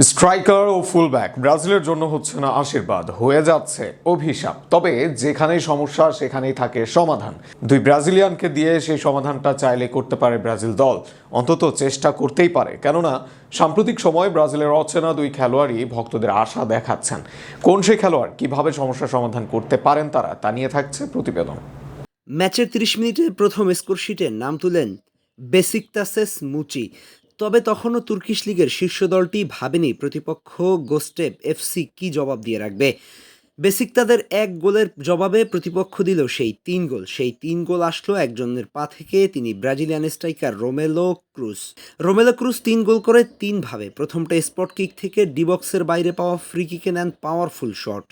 Striker ও fullback ব্রাজিলের জন্য হচ্ছে না আশীর্বাদ, হয়ে যাচ্ছে অভিশাপ। তবে যেখানেই সমস্যা, সেখানেই থাকে সমাধান। দুই ব্রাজিলিয়ানকে দিয়ে সেই সমাধানটা চাইলে করতে পারে ব্রাজিল দল। অন্তত চেষ্টা করতেই পারে। কেননা, সাম্প্রতিক সময়ে ব্রাজিলের অচেনা দুই খেলোয়াড়ই ভক্তদের আশা দেখাচ্ছেন। কোন সেই খেলোয়াড়, কীভাবে সমস্যার সমাধান করতে পারেন তারা, তা নিয়ে থাকছে প্রতিবেদন। ম্যাচের 30 মিনিটে প্রথম স্কোর শিটে নাম তুলেন বেসিকতাসেস মুচি। তবে তখনও তুর্কিশ লিগের শীর্ষ দলটি ভাবেনি প্রতিপক্ষ গোস্টেপ এফসি কি জবাব দিয়ে রাখবে। বেসিক তাদের এক গোলের জবাবে প্রতিপক্ষ দিল সেই তিন গোল। সেই তিন গোল আসলো একজনের পা থেকে, তিনি Brazilian striker Romelo Cruz Romelo Cruz তিন গোল করে তিনভাবে প্রথমটা স্পট কিক থেকে ডিবক্সের বাইরে পাওয়া ফ্রি কিকে নেন পাওয়ারফুল শট।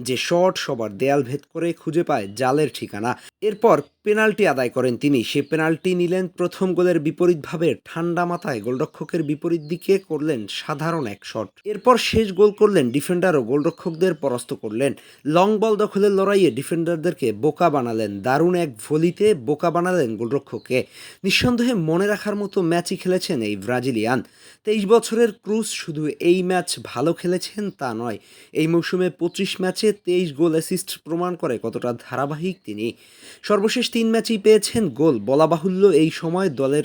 যে শট সবার দেয়াল ভেদ করে খুঁজে পায় জালের ঠিকানা। এরপর পেনাল্টি আদায় করেন তিনি। সে পেনাল্টি নিলেন প্রথম গোলের বিপরীতভাবে। ঠান্ডা মাথায় গোলরক্ষকের বিপরীত দিকে করলেন সাধারণ এক শট। এরপর শেষ গোল করলেন ডিফেন্ডার ও গোলরক্ষকদের পরাস্ত করলেন। লং বল দখলের লড়াইয়ে ডিফেন্ডারদেরকে বোকা বানালেন। দারুণ এক ভলিতে বোকা বানালেন গোলরক্ষককে। নিঃসন্দেহে মনে রাখার মতো ম্যাচই খেলেছেন এই ব্রাজিলিয়ান। তেইশ বছরের ক্রুজ শুধু এই ম্যাচ ভালো খেলেছেন তা নয়। এই মৌসুমে পঁচিশ ম্যাচে তেইশ গোল অ্যাসিস্ট প্রমাণ করে কতটা ধারাবাহিক তিনি। সর্বশেষ তিন ম্যাচেই পেয়েছেন গোল। বলা বাহুল্য এই সময় দলের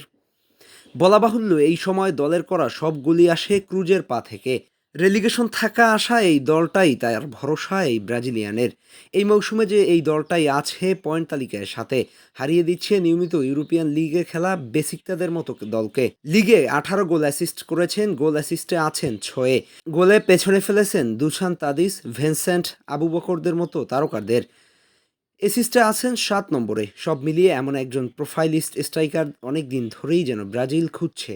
বলা বাহুল্য এই সময় দলের করা সব গুলি আসে ক্রুজের পা থেকে। রেলিগেশন থাকা আসা এই দলটাই তার ভরসা এই ব্রাজিলিয়ানের। এই মৌসুমে যে এই দলটাই আছে পয়েন্ট তালিকায় সাথে হারিয়ে দিচ্ছে নিয়মিত ইউরোপিয়ান লিগে খেলা বেসিকতাদের মতো দলকে। লিগে আঠারো গোল অ্যাসিস্ট করেছেন, গোল অ্যাসিস্টে আছেন ছয়ে। গোলে পেছনে ফেলেছেন দুসান তাদিস ভেনসেন্ট আবু বকরদের মতো তারকারদের এসিস্টে আছেন সাত নম্বরে। সব মিলিয়ে এমন একজন প্রোফাইলিস্ট স্ট্রাইকার অনেক দিন ধরেই যেন ব্রাজিল খুঁজছে।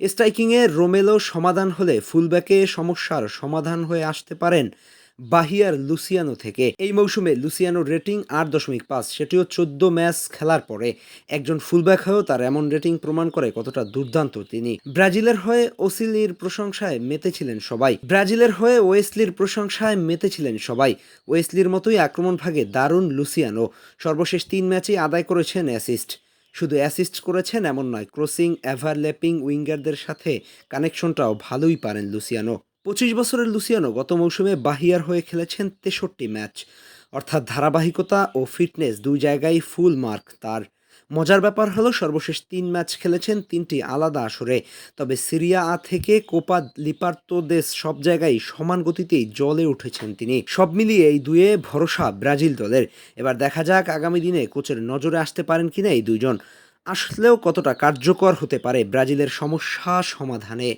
স্ট্রাইকিংয়ে রোমেলো সমাধান হলে ফুলব্যাকে সমস্যার সমাধান হয়ে আসতে পারেন বাহিয়ার লুসিয়ানো থেকে। এই মৌসুমে লুসিয়ানোর রেটিং আট দশমিক পাঁচ, সেটিও চোদ্দ ম্যাচ খেলার পরে। একজন ফুলব্যাক হয়েও তার এমন রেটিং প্রমাণ করে কতটা দুর্দান্ত তিনি। ব্রাজিলের হয়ে ওসিলির প্রশংসায় মেতেছিলেন সবাই। ব্রাজিলের হয়ে ওয়েসলির প্রশংসায় মেতেছিলেন সবাই। ওয়েসলির মতোই আক্রমণ ভাগে দারুণ লুসিয়ানো। সর্বশেষ তিন ম্যাচেই আদায় করেছেন অ্যাসিস্ট। শুধু অ্যাসিস্ট করেছেন এমন নয় ক্রসিং এভারল্যাপিং উইঙ্গারদের সাথে কানেকশনটাও ভালোই পারেন লুসিয়ানো। পঁচিশ বছরের লুসিয়ানো গত মৌসুমে বাহিয়ার হয়ে খেলেছেন তেষট্টি ম্যাচ। অর্থাৎ ধারাবাহিকতা ও ফিটনেস দুই জায়গায় ফুল মার্ক তার। মজার ব্যাপার হলো সর্বশেষ তিন ম্যাচ খেলেছেন তিনটি আলাদা আসরে। তবে সিরিয়া আ থেকে কোপা লিপার্তোদেশ সব জায়গায় সমান গতিতেই জলে উঠেছেন তিনি। সব মিলিয়ে এই দুয়ে ভরসা ব্রাজিল দলের। এবার দেখা যাক আগামী দিনে কোচের নজরে আসতে পারেন কিনা এই দুজন আসলেও কতটা কার্যকর হতে পারে ব্রাজিলের সমস্যা সমাধানে।